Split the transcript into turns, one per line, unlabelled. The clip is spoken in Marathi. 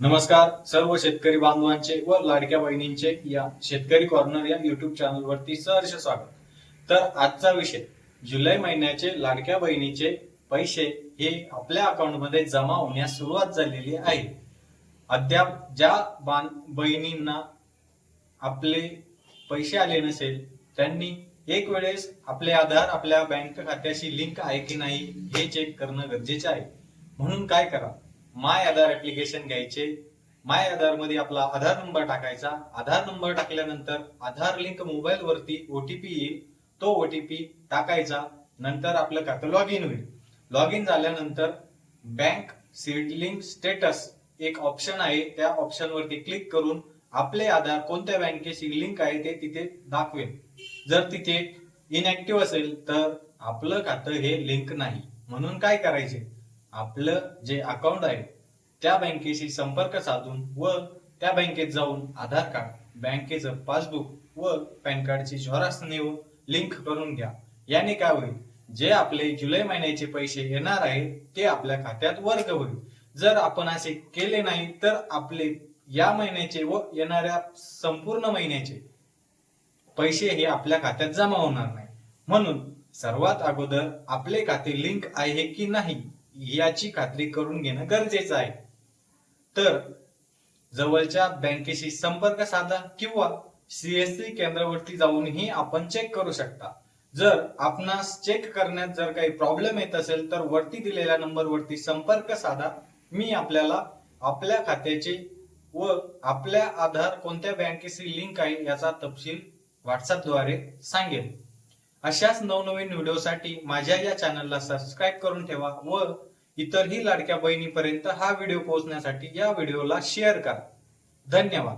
नमस्कार सर्व शेतकरी बांधवांचे व लाडक्या बहिणींचे या शेतकरी कॉर्नर या युट्यूब चॅनल वरती सहर्ष स्वागत. तर आजचा विषय जुलै महिन्याचे लाडक्या बहिणीचे पैसे हे आपल्या अकाउंटमध्ये जमा होण्यास सुरुवात झालेली आहे. अद्याप ज्या बां- बहिणींना आपले पैसे आले नसेल त्यांनी एक वेळेस आपले आधार आपल्या बँक खात्याशी लिंक आहे की नाही हे चेक करणं गरजेचे आहे. म्हणून काय करा माय आधार ऍप्लिकेशन घ्यायचे. माय आधारमध्ये आपला आधार नंबर टाकायचा. आधार नंबर टाकल्यानंतर आधार लिंक मोबाईल वरती ओटीपी येईल. तो ओटीपी टाकायचा. नंतर आपलं खातं लॉग इन होईल. लॉग इन झाल्यानंतर बँक सीडलिंग स्टेटस एक ऑप्शन आहे. त्या ऑप्शन वरती क्लिक करून आपले आधार कोणत्या बँकेशी लिंक आहे ते तिथे दाखवेल. जर तिथे इनऍक्टिव्ह असेल तर आपलं खातं हे लिंक नाही. म्हणून काय करायचे? आपलं जे अकाउंट आहे त्या बँकेशी संपर्क साधून व त्या बँकेत जाऊन आधार कार्ड बँकेचं पासबुक व पॅन कार्डची झोरास नेऊन लिंक करून घ्या. याने काय होईल? जे आपले जुलै महिन्याचे पैसे येणार आहे ते आपल्या खात्यात वर्ग होईल. जर आपण असे केले नाही तर आपले या महिन्याचे व येणाऱ्या संपूर्ण महिन्याचे पैसे हे आपल्या खात्यात जमा होणार नाही. म्हणून सर्वात अगोदर आपले खाते लिंक आहे की नाही याची खात्री करून घेणं गरजेचं आहे. तर जवळच्या बँकेशी संपर्क साधा किंवा सीएससी केंद्रावरती जाऊनही आपण चेक करू शकता. जर आपणास चेक करण्यात जर काही प्रॉब्लेम येत असेल तर वरती दिलेल्या नंबरवरती संपर्क साधा. मी आपल्याला आपल्या खात्याचे व आपल्या आधार कोणत्या बँकेशी लिंक आहे याचा तपशील व्हॉट्सअपद्वारे सांगेल अशाच नवनवीन व्हिडिओसाठी माझ्या या चॅनलला सबस्क्राईब करून ठेवा व इतरही लाडक्या बहिणीपर्यंत हा व्हिडिओ पोहोचण्यासाठी या व्हिडिओला शेअर करा. धन्यवाद.